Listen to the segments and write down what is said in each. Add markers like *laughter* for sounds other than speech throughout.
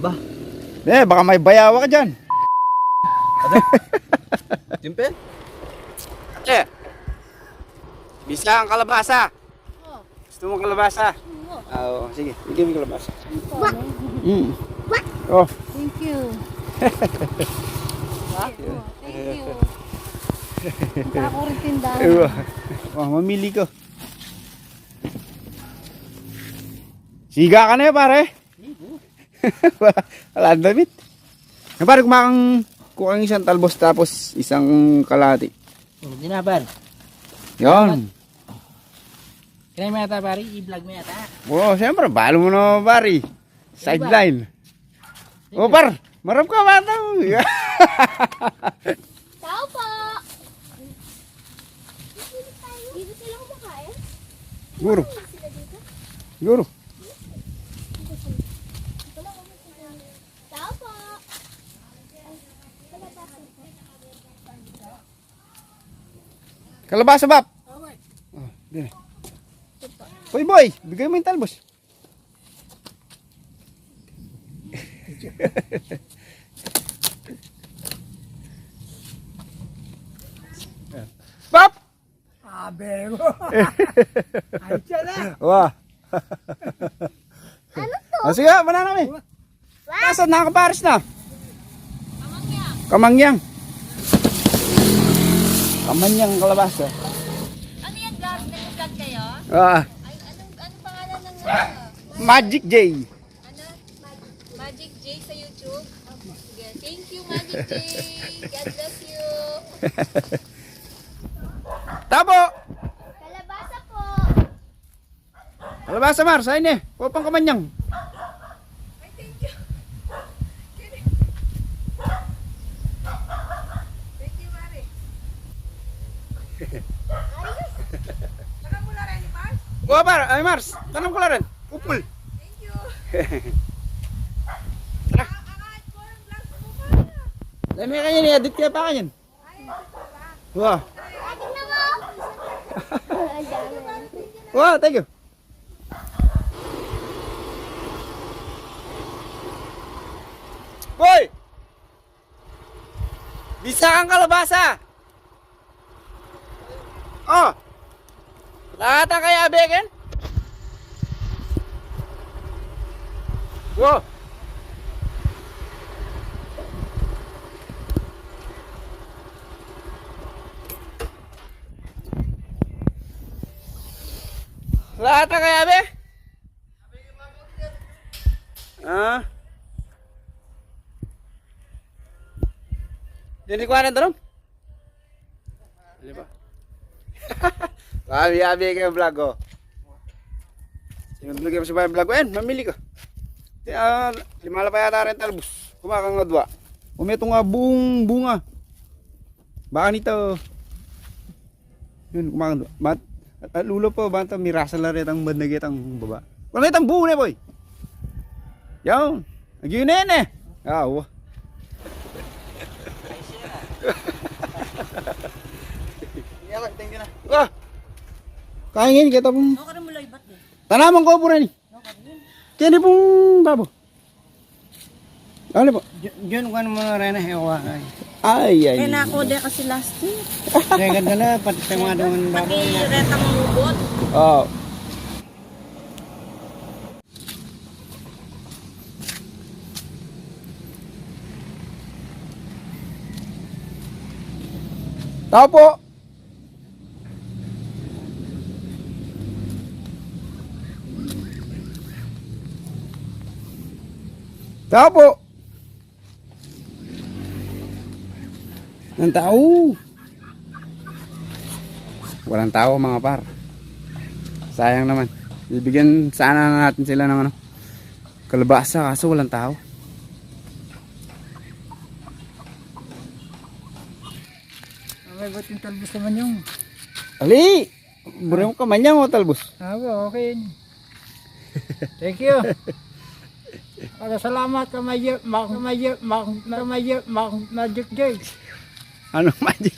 Ba? Eh, baka may bayawa ka dyan. Timpe? *laughs* Eh. Bisa ang kalabasa. Gusto mo kalabasa? Ah, Oo, sige. Bigyan mo kalabasa. Mm. Oh, *laughs* Thank you. Thank you. Punta ako rin tindahan. Oh, mamili ko. Siga ka na eh, pare. Wala *laughs* ang damit. Eh, pare, kumakang kukang isang talbos tapos isang kalati. Hindi na, par. Yon. Kaya mo yata, pare. I-vlog mo yata. Oo, siyempre, balo mo na, pare. Sideline. O, par, marap ka, bata. *laughs* Tao po! Dito sila kumakain? Guro, Sila dito? guro. Tao po! Kalabasa, bab. Oh, din. Hoy, boy, bigay mo yung talbos. Bab! Abe ko. *laughs* Ay, siya na. Wah. ano to? Oh, sige, mana namin. Nasaan nakakapares na? Kamangyang. Kamangyang. Kamangyang kalabasa. Ano yan, vlog? Nag-vlog kayo? Ah, Ay, anong, anong pangalan ng Magic J. ano? Magic J sa YouTube? Sige. Thank you, Magic J. God bless you. *laughs* Tabo! Kalabasa po. Kalabasa Mar, sa ini. Pupang kamanyang. Kuha par, ay Mars, tanong ko lang rin. Upul. Thank you. Tara. Dami kanya ni edit kaya pa kanyan. Wah. Tingnan *laughs* mo. Wah, thank you. Boy! Bisa kang kalabasa! Oh! Lahat ang kaya beken? Wow! Lahat ang kaya be? Ah? Hindi ko anan tanong? Hindi ba? Sabi-sabi kayo vlog ko. Sinunod ko sa bahay vlog ko. Ayan, mamili ko. Uh, lima la pa yata rin talbos. Kumakang nga dua. Umito nga buong bunga. Baka nito. Yun, kumakang dua. Mat, at lulo po, banta mirasa la rin ang madnagit ang baba. Kung itang buo na boy. Yan. Nagyun na yan eh. Ah, uwa. Na. Wah. Kaingin kita pong. Ako na mula ibat eh. Tanaman ko po rin. Kaya pong babo. Ano po? Diyan ko naman na rin na hewa. Ay, ay. Kaya nako din kasi last year. *laughs* Kaya ganda na, pati sa mga daman Pati retang lubot. Oh. Tao po. Tao po. Ng tao. Walang tao mga par. Sayang naman. Bibigyan sana na natin sila ng ano. Kalabasa kaso walang tao. Okay, ba't yung talbos naman yung? Ali! Bure mo kamanyang o talbos. Ah, okay. Thank you. *laughs* Para salamat ka may mak may mak may mak magic day. Ano magic?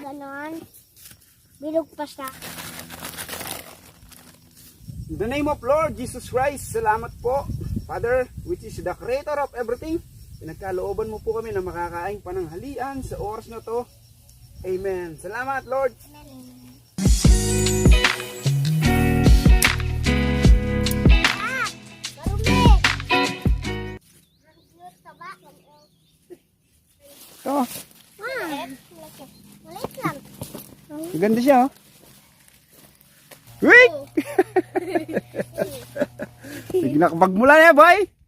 Ganon. Bilog pa siya. In the name of Lord Jesus Christ, salamat po, Father, which is the creator of everything. Pinagkalooban mo po kami na makakain pananghalian sa oras na to. Amen. Salamat, Lord. Ito, lang. maganda siya, oh. Wait! *laughs* Sige na, pagmula niya, boy.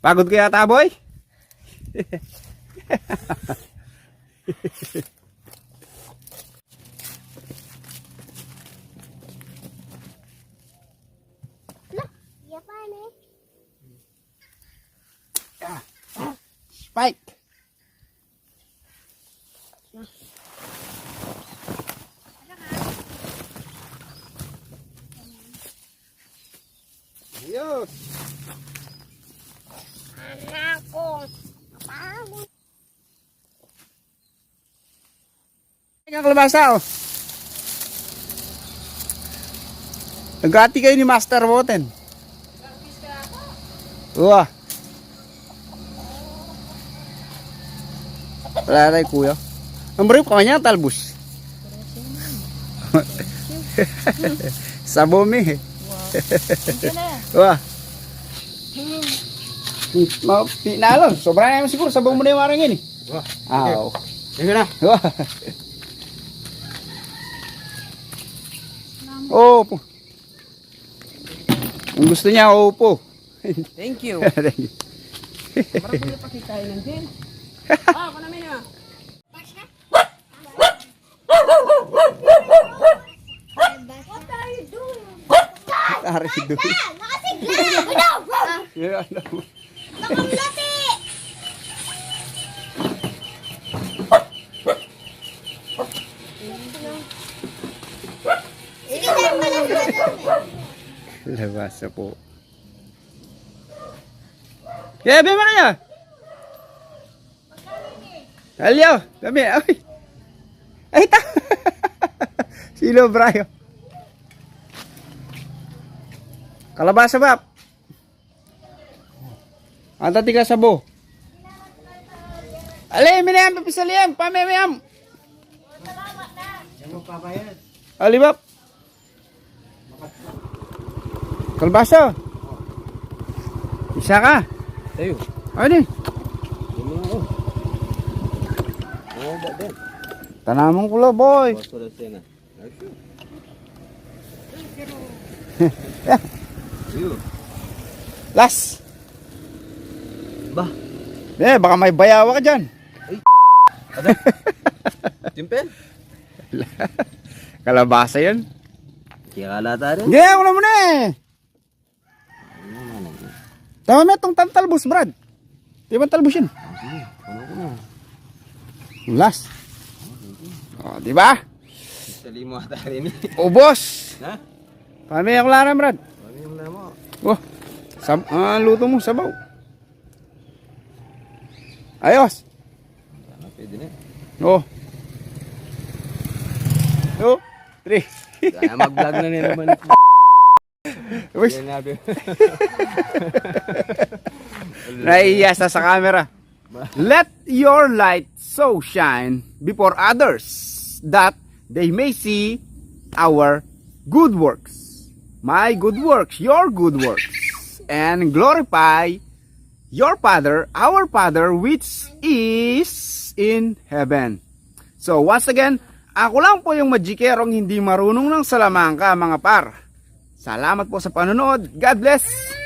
Pagod ka yata, boy? Iya pa ni. Spike. Ayos. Anak ko. Pagod. Ang kalabasa, oh. Nagati kayo ni Master Woten. Uwa. Wala tayo, kuya. Ang brief ka niya, talbos. Sa bumi, eh. Wah. *laughs* Ma, pinalo. Sobra naman siguro. Sabaw mo na yung marang yun, eh. Wah. Ah, oh. Sige na. Wah. Opo. Kung gusto niya, opo. Thank you. Marami na pakikain ng din. Ah, ako namin ah. What are you doing? Tari doon. Nakasigla! Ano? Yeah, ano. Labasa po. Kaya, bema kaya. Alyo, kami. Ay. Ay, ta. *laughs* Sino, Brayo? Kalabasa ba? Anta tiga sabo. Ale, minayam, papisaliam, papayad. Alibap. Kalbasa. Isa ka. Tayo. Eh? Tanamong kulo, boy. *laughs* Las. Ba? Eh, baka may bayawa ka dyan. *laughs* Timpel? Kalabasa yan. Kaya kalata rin. Hindi, wala mo na eh. Tama mo itong tantalbos, Brad. Di ba talbos yun? Las. Oh, di ba? Sali mo ata rin. Ubos. Ha? Paano yung klara, Brad? Ano yung mo? Oh, sab ah, luto mo, sabaw. Ayos. Ano, pwede na. Oh. Two, three. Kaya mag-vlog na nila naman. Nabi. *laughs* Naiiya sa sa camera. Let your light so shine before others that they may see our good works. My good works, your good works. And glorify your Father, our Father which is in heaven. So once again, ako lang po yung magikerong hindi marunong ng salamangka mga par. Salamat po sa panonood. God bless!